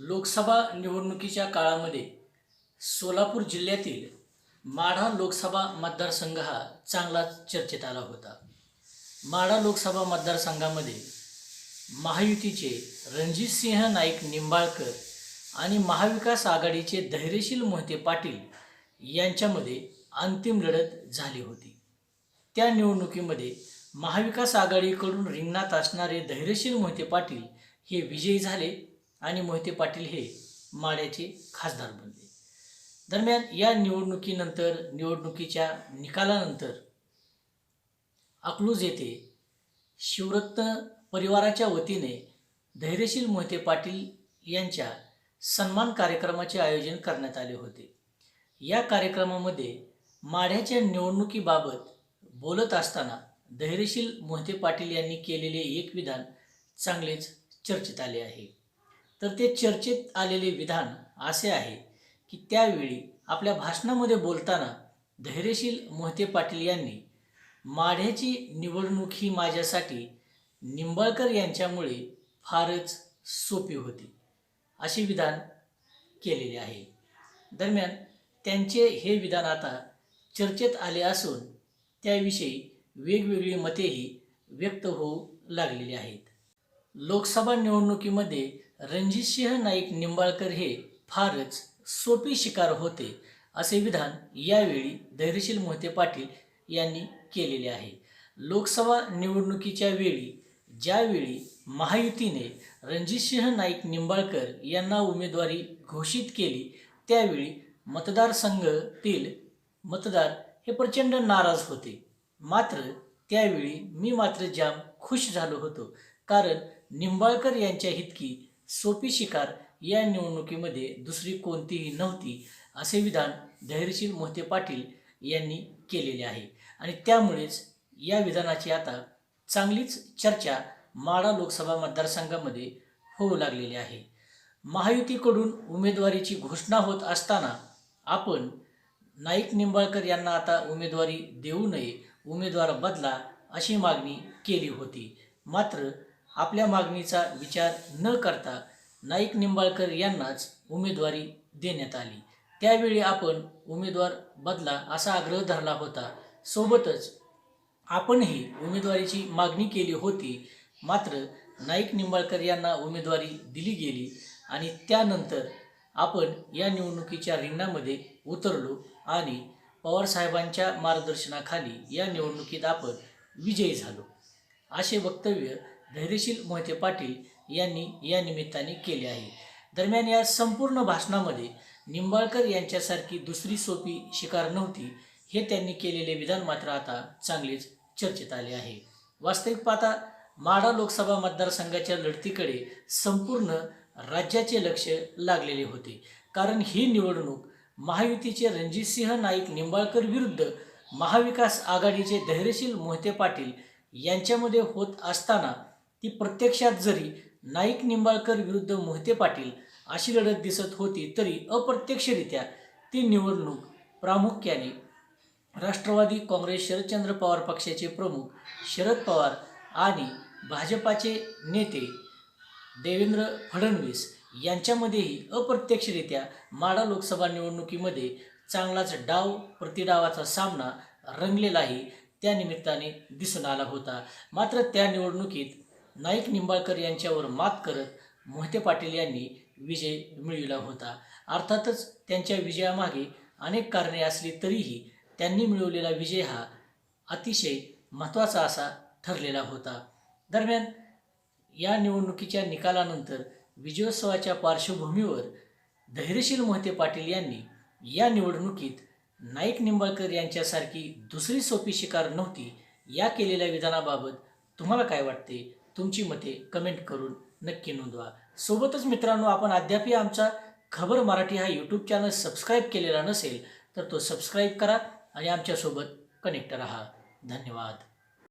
लोकसभा निवडणुकीच्या काळामध्ये सोलापूर जिल्ह्यातील माढा लोकसभा मतदारसंघ हा चांगलाच चर्चेत आला होता. माढा लोकसभा मतदारसंघामध्ये महायुतीचे रणजितसिंह नाईक निंबाळकर आणि महाविकास आघाडीचे धैर्यशील मोहिते पाटील यांच्यामध्ये अंतिम लढत झाली होती. त्या निवडणुकीमध्ये महाविकास आघाडीकडून रिंगणात असणारे धैर्यशील मोहिते पाटील हे विजयी झाले. आणि मोहिते पाटील हे माड्याचे खासदार बनले. दरम्यान या निवडणुकीनंतर निवडणुकीच्या निकालानंतर अकलूज येथे शिवरत्न परिवाराच्या वतीने धैर्यशील मोहिते पाटील यांच्या सन्मान कार्यक्रमाचे आयोजन करण्यात आले होते. या कार्यक्रमामध्ये माढ्याच्या निवडणुकीबाबत बोलत असताना धैर्यशील मोहिते पाटील यांनी केलेले एक विधान चांगलेच चर्चेत आले आहे. तर ते चर्चेत आलेले विधान असे आहे की त्यावेळी आपल्या भाषणामध्ये बोलताना धैर्यशील मोहिते पाटील यांनी माढ्याची निवडणूक ही माझ्यासाठी निंबाळकर यांच्यामुळे फारच सोपी होती असे विधान केलेले आहे. दरम्यान त्यांचे हे विधान आता चर्चेत आले असून त्याविषयी वेगवेगळी मतेही व्यक्त होऊ लागलेली आहेत. लोकसभा निवडणुकीमध्ये रणजितसिंह नाईक निंबाळकर हे फारच सोपी शिकार होते असे विधान यावेळी धैर्यशील मोहिते पाटील यांनी केलेले आहे. लोकसभा निवडणुकीच्या वेळी ज्यावेळी महायुतीने रणजितसिंह नाईक निंबाळकर यांना उमेदवारी घोषित केली त्यावेळी मतदारसंघातील मतदार हे प्रचंड नाराज होते. मात्र त्यावेळी मी मात्र जाम खुश झालो होतो कारण निंबाळकर यांच्या इतकी सोपी शिकार या निवडणुकीमध्ये दुसरी कोणतीही नव्हती असे विधान धैर्यशील मोहिते पाटील यांनी केलेले आहे. आणि त्यामुळेच या विधानाची आता चांगलीच चर्चा माडा लोकसभा मतदारसंघामध्ये होऊ लागलेली आहे. महायुतीकडून उमेदवारीची घोषणा होत असताना आपण नाईक निंबाळकर यांना आता उमेदवारी देऊ नये उमेदवार बदला अशी मागणी केली होती. मात्र आपल्या मागणीचा विचार न करता नाईक निंबाळकर यांनाच उमेदवारी देण्यात आली. त्यावेळी आपण उमेदवार बदला असा आग्रह धरला होता. सोबतच आपणही उमेदवारीची मागणी केली होती. मात्र नाईक निंबाळकर यांना उमेदवारी दिली गेली आणि त्यानंतर आपण या निवडणुकीच्या रिंगणामध्ये उतरलो आणि पवारसाहेबांच्या मार्गदर्शनाखाली या निवडणुकीत आपण विजयी झालो. असे वक्तव्य धैर्यशील मोहिते पाटील यांनी या निमित्ताने केले आहे. दरम्यान या संपूर्ण भाषणामध्ये निंबाळकर यांच्यासारखी दुसरी सोपी शिकार नव्हती हे त्यांनी केलेले विधान मात्र आता चांगलेच चर्चेत आले आहे. वास्तविक पाहता माढा लोकसभा मतदारसंघाच्या लढतीकडे संपूर्ण राज्याचे लक्ष लागलेले होते. कारण ही निवडणूक महायुतीचे रणजितसिंह नाईक निंबाळकर विरुद्ध महाविकास आघाडीचे धैर्यशील मोहिते पाटील यांच्यामध्ये होत असताना ती प्रत्यक्षात जरी नाईक निंबाळकर विरुद्ध मोहिते पाटील अशी लढत दिसत होती तरी अप्रत्यक्षरित्या ती निवडणूक प्रामुख्याने राष्ट्रवादी काँग्रेस शरदचंद्र पवार पक्षाचे प्रमुख शरद पवार आणि भाजपाचे नेते देवेंद्र फडणवीस यांच्यामध्येही अप्रत्यक्षरित्या माडा लोकसभा निवडणुकीमध्ये चांगलाच डाव प्रतिडावाचा सामना रंगलेलाही त्या निमित्ताने दिसून आला होता. मात्र त्या निवडणुकीत नाईक निंबाळकर यांच्यावर मात करत मोहिते पाटील यांनी विजय मिळविला होता. अर्थातच त्यांच्या विजयामागे अनेक कारणे असली तरीही त्यांनी मिळवलेला विजय हा अतिशय महत्त्वाचा असा ठरलेला होता. दरम्यान या निवडणुकीच्या निकालानंतर विजयोत्सवाच्या पार्श्वभूमीवर धैर्यशील मोहिते पाटील यांनी या निवडणुकीत नाईक निंबाळकर यांच्यासारखी दुसरी सोपी शिकार नव्हती. या केलेल्या विधानाबाबत तुम्हाला काय वाटते? तुमची मते कमेंट करून नक्की नोंदवा. सोबतच मित्रांनो आपण अद्यापही आमचा खबर मराठी हा यूट्यूब चॅनल सबस्क्राईब केलेला नसेल तर तो सबस्क्राईब करा आणि आमच्यासोबत कनेक्ट राहा. धन्यवाद.